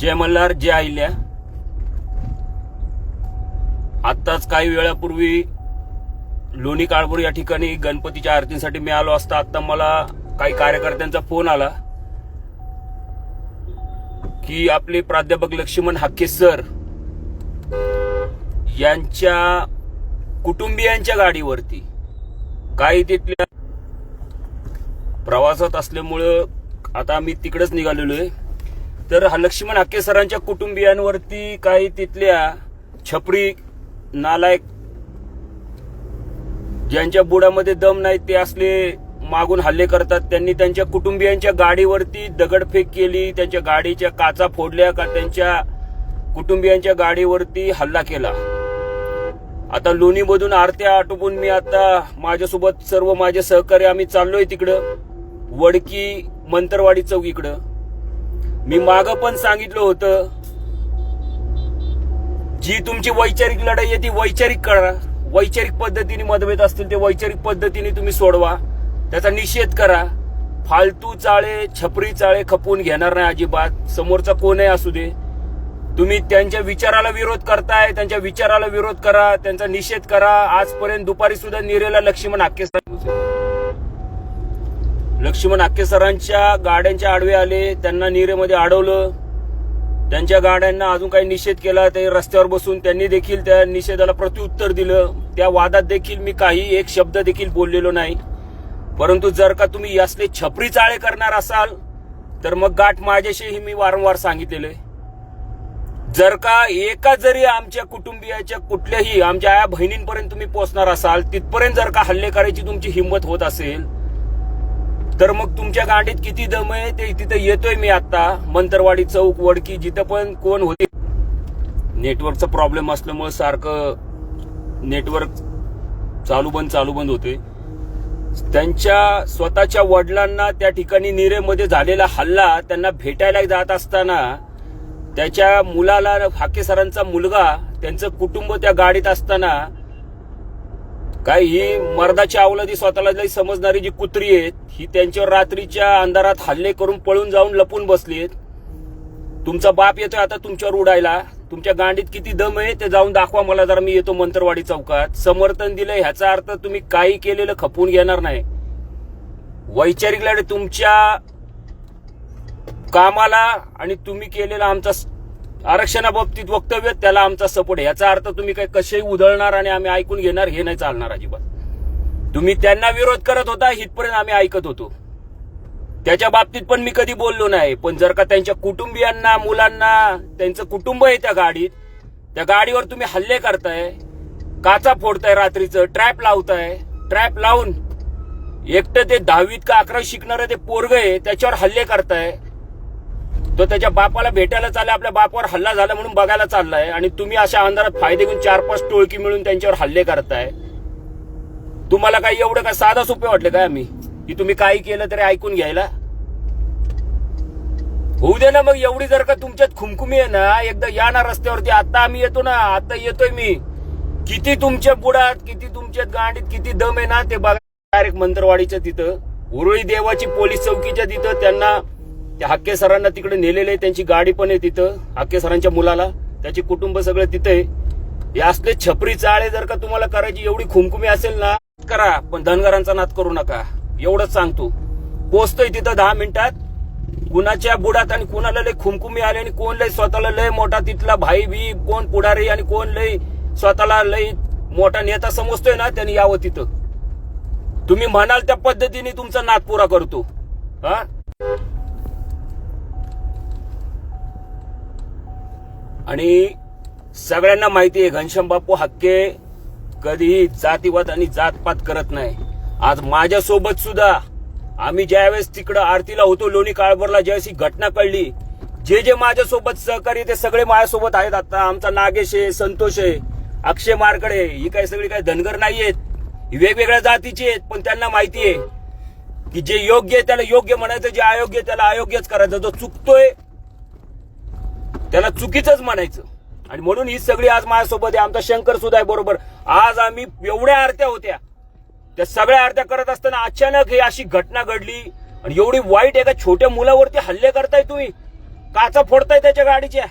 जय मल्हार जय अहिल्या आत्ताच काही वेळापूर्वी लोणी काळपूर या ठिकाणी गणपतीच्या आरतीसाठी मी आलो असता. आता मला काही कार्यकर्त्यांचा फोन आला की आपले प्राध्यापक लक्ष्मण हाके सर यांच्या कुटुंबियांच्या गाडीवरती काही तिथल्या प्रवासात असल्यामुळं आता आम्ही तिकडेच निघालेलो आहे. तर लक्ष्मण हाके सरांच्या कुटुंबियांवरती काही तिथल्या छपरी नालायक ज्यांच्या बुडामध्ये दम नाही ते असले मागून हल्ले करतात. त्यांनी त्यांच्या कुटुंबियांच्या गाडीवरती दगडफेक केली. त्यांच्या गाडीच्या काचा फोडल्या का त्यांच्या कुटुंबियांच्या गाडीवरती हल्ला केला. आता लोणीमधून आरत्या आटोपून मी आता माझ्यासोबत सर्व माझे सहकारी आम्ही चाललोय तिकडं. वडकी मंतरवाडी चौक इकडं. मी माग पण सांगितलं होतं जी तुमची वैचारिक लढाई आहे ती वैचारिक करा. वैचारिक पद्धतीने मतभेद असतील ते वैचारिक पद्धतीने तुम्ही सोडवा. त्याचा निषेध करा. फालतू चाळे छपरी चाळे खपवून घेणार नाही अजिबात. समोरचा कोणही असू दे. तुम्ही त्यांच्या विचाराला विरोध करताय त्यांच्या विचाराला विरोध करा त्यांचा निषेध करा. आजपर्यंत दुपारी सुद्धा निरेला लक्ष्मण हाके लक्ष्मण हाके सरांच्या गाड्यांच्या आडवे आले त्यांना निरेमध्ये अडवलं त्यांच्या गाड्यांना अजून काही निषेध केला ते रस्त्यावर बसून त्यांनी देखील त्या निषेधाला प्रत्युत्तर दिलं. त्या वादात देखील मी काही एक शब्द देखील बोललेलो नाही. परंतु जर का तुम्ही यासले छपरी चाळे करणार असाल तर मग गाठ माझ्याशीही मी वारंवार सांगितलेलं. आहे जर का एका जरी आमच्या कुटुंबियाच्या कुठल्याही आमच्या आया बहिणींपर्यंत तुम्ही पोहोचणार असाल तिथपर्यंत जर का हल्ले करायची तुमची हिंमत होत असेल तर मग तुमच्या गाडीत किती दम आहे? ते तिथं येतोय मी आता मंतरवाडी चौक वडकी जिथं पण कोण होते. नेटवर्कचा प्रॉब्लेम असल्यामुळे सारखं नेटवर्क चालू बंद चालू बंद होते त्यांच्या स्वतःच्या वडिलांना त्या ठिकाणी निरेमध्ये झालेला हल्ला त्यांना भेटायला जात असताना त्याच्या मुलाला फाके सरांचा मुलगा त्यांचं कुटुंब त्या गाडीत असताना काय ही मर्दाची अवलादी स्वतःला समजणारी जी कुत्री आहेत ही त्यांच्यावर रात्रीच्या अंधारात हल्ले करून पळून जाऊन लपून बसलीत. तुमचा बाप येतोय आता तुमच्यावर उडायला. तुमच्या गांडीत किती दम आहे ते जाऊन दाखवा मला जरा मी येतो मंत्रवाडी चौकात. समर्थन दिलं ह्याचा अर्थ तुम्ही काही केलेलं खपवून घेणार नाही. वैचारिक लढे तुमच्या कामाला आणि तुम्ही केलेला आमचा आरक्षणाबाबतीत वक्तव्य त्याला आमचा सपोर्ट याचा अर्थ तुम्ही काही कसेही उधळणार आणि आम्ही ऐकून घेणार हे नाही चालणार अजिबात. तुम्ही त्यांना विरोध करत होता इथपर्यंत आम्ही ऐकत होतो. त्याच्या बाबतीत पण मी कधी बोललो नाही पण जर का त्यांच्या कुटुंबियांना मुलांना त्यांचं कुटुंब आहे त्या गाडीत त्या गाडीवर तुम्ही हल्ले करताय काचा फोडताय रात्रीचं ट्रॅप लावताय ट्रॅप लावून एकटं ते दहावीत का अकरावी शिकणारं ते पोरग आहे त्याच्यावर हल्ले करताय तो त्याच्या बापाला भेटायला चालला आपल्या बापावर हल्ला झाला म्हणून बघायला चाललाय आणि तुम्ही अशा अंधारात फायदे घेऊन चार पाच टोळकी मिळून त्यांच्यावर हल्ले करताय तुम्हाला काही एवढं काय साधा सोपे वाटले काय आम्ही? की तुम्ही काही केलं तरी ऐकून घ्यायला? होऊ दे ना मग एवढी जर का तुमच्यात खुमखुमी आहे ना एकदा या ना रस्त्यावरती आता आम्ही येतो ना आता येतोय मी. किती तुमच्या बुडात किती तुमच्या गाडीत किती दम आहे ना ते बघा. डायरेक्ट मंत्रवाडीच्या तिथं उरुळी देवाची पोलीस चौकीच्या तिथं त्यांना त्या हक्के सरांना तिकडे नेलेले त्यांची गाडी पण आहे तिथं हक्के सरांच्या मुलाला. त्याचे कुटुंब सगळं तिथं आहे. हे असले छपरी चाळे जर का तुम्हाला करायची एवढी खुमखुमी असेल ना करा पण धनगरांचा नाद करू नका. एवढंच सांगतो पोचतोय तिथं दहा मिनिटात. कुणाच्या बुडात आणि कुणाला लय खुमखुमी आले आणि कोण लय स्वतःला लय मोठा तिथला भाई बी कोण पुढारी आणि कोण लय स्वतःला लय मोठा नेता समजतोय ना त्यांनी यावं तिथं. तुम्ही म्हणाल त्या पद्धतीने तुमचा नाद पुरा करतो. हा? आणि सगळ्यांना माहिती आहे घनश्याम बापू हक्के कधीही जातीवाद आणि जातपात करत नाही. आज माझ्यासोबत सुद्धा आम्ही ज्यावेळेस तिकडं आरतीला होतो लोणी काळभरला ज्यावेळेस ही घटना कळली जे जे माझ्यासोबत सहकारी ते सगळे माझ्यासोबत आहेत. आता आमचा नागेश आहे संतोष आहे अक्षय मारकडे ही काही सगळी काही धनगर नाहीयेत. ही वेगवेगळ्या जातीची आहेत पण त्यांना माहिती आहे की जे योग्य आहे त्याला योग्य म्हणायचं जे अयोग्य आहे त्याला अयोग्यच करायचं. जो चुकतोय त्याला चुकीचंच म्हणायचं. आणि म्हणून ही सगळी आज माझ्यासोबत आहे. आमचा शंकर सुद्धा आहे बरोबर. आज आम्ही एवढ्या आरत्या होत्या. त्या सगळ्या आरत्या करत असताना अचानक ही अशी घटना घडली. आणि एवढी वाईट एका छोट्या मुलावरती हल्ले करताय तुम्ही. काचा फोडताय त्याच्या गाडीच्या.